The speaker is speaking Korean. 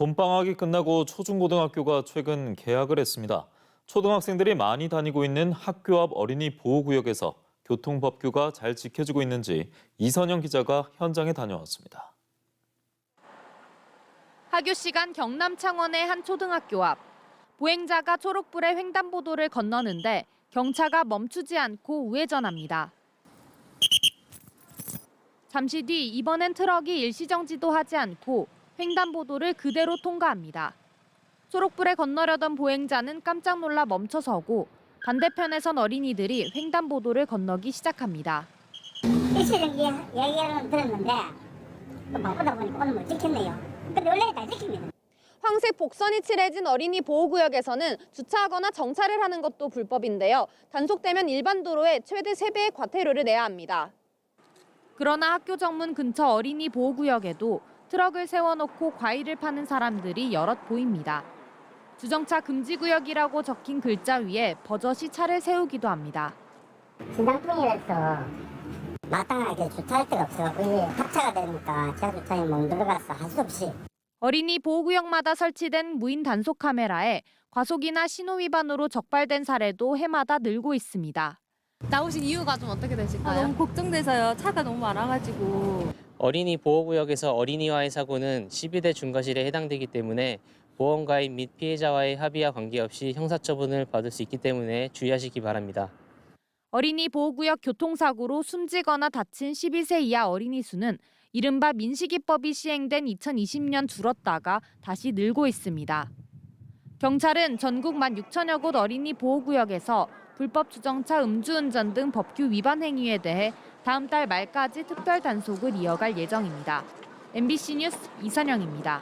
봄방학이 끝나고 초중고등학교가 최근 개학을 했습니다. 초등학생들이 많이 다니고 있는 학교 앞 어린이 보호구역에서 교통법규가 잘 지켜지고 있는지 이선영 기자가 현장에 다녀왔습니다. 하교 시간 경남 창원의 한 초등학교 앞 보행자가 초록불의 횡단보도를 건너는데 경차가 멈추지 않고 우회전합니다. 잠시 뒤 이번엔 트럭이 일시정지도 하지 않고 횡단보도를 그대로 통과합니다. 초록불에 건너려던 보행자는 깜짝 놀라 멈춰서고 반대편에선 어린이들이 횡단보도를 건너기 시작합니다. 일시정지 이야기하는 건 들었는데 또 바쁘다 보니까 오늘 못 지켰네요. 근데 원래 다 지킵니다. 황색 복선이 칠해진 어린이 보호구역에서는 주차하거나 정차를 하는 것도 불법인데요. 단속되면 일반 도로에 최대 3배의 과태료를 내야 합니다. 그러나 학교 정문 근처 어린이 보호구역에도 트럭을 세워놓고 과일을 파는 사람들이 여럿 보입니다. 주정차 금지 구역이라고 적힌 글자 위에 버젓이 차를 세우기도 합니다. 진상통이라서 마땅하게 주차할 데가 이게 합차가 되니까 제가 주차에 못 들어가서 할 수 없이 어린이 보호구역마다 설치된 무인 단속 카메라에 과속이나 신호 위반으로 적발된 사례도 해마다 늘고 있습니다. 나오신 이유가 좀 어떻게 아, 되실까요? 너무 걱정돼서요. 차가 너무 많아가지고. 어린이 보호구역에서 어린이와의 사고는 12대 중과실에 해당되기 때문에 보험가입 및 피해자와의 합의와 관계없이 형사처분을 받을 수 있기 때문에 주의하시기 바랍니다. 어린이 보호구역 교통사고로 숨지거나 다친 12세 이하 어린이 수는 이른바 민식이법이 시행된 2020년 줄었다가 다시 늘고 있습니다. 경찰은 전국 1만 6천여 곳 어린이 보호구역에서 불법 주정차 음주운전 등 법규 위반 행위에 대해 다음 달 말까지 특별 단속을 이어갈 예정입니다. MBC 뉴스 이선영입니다.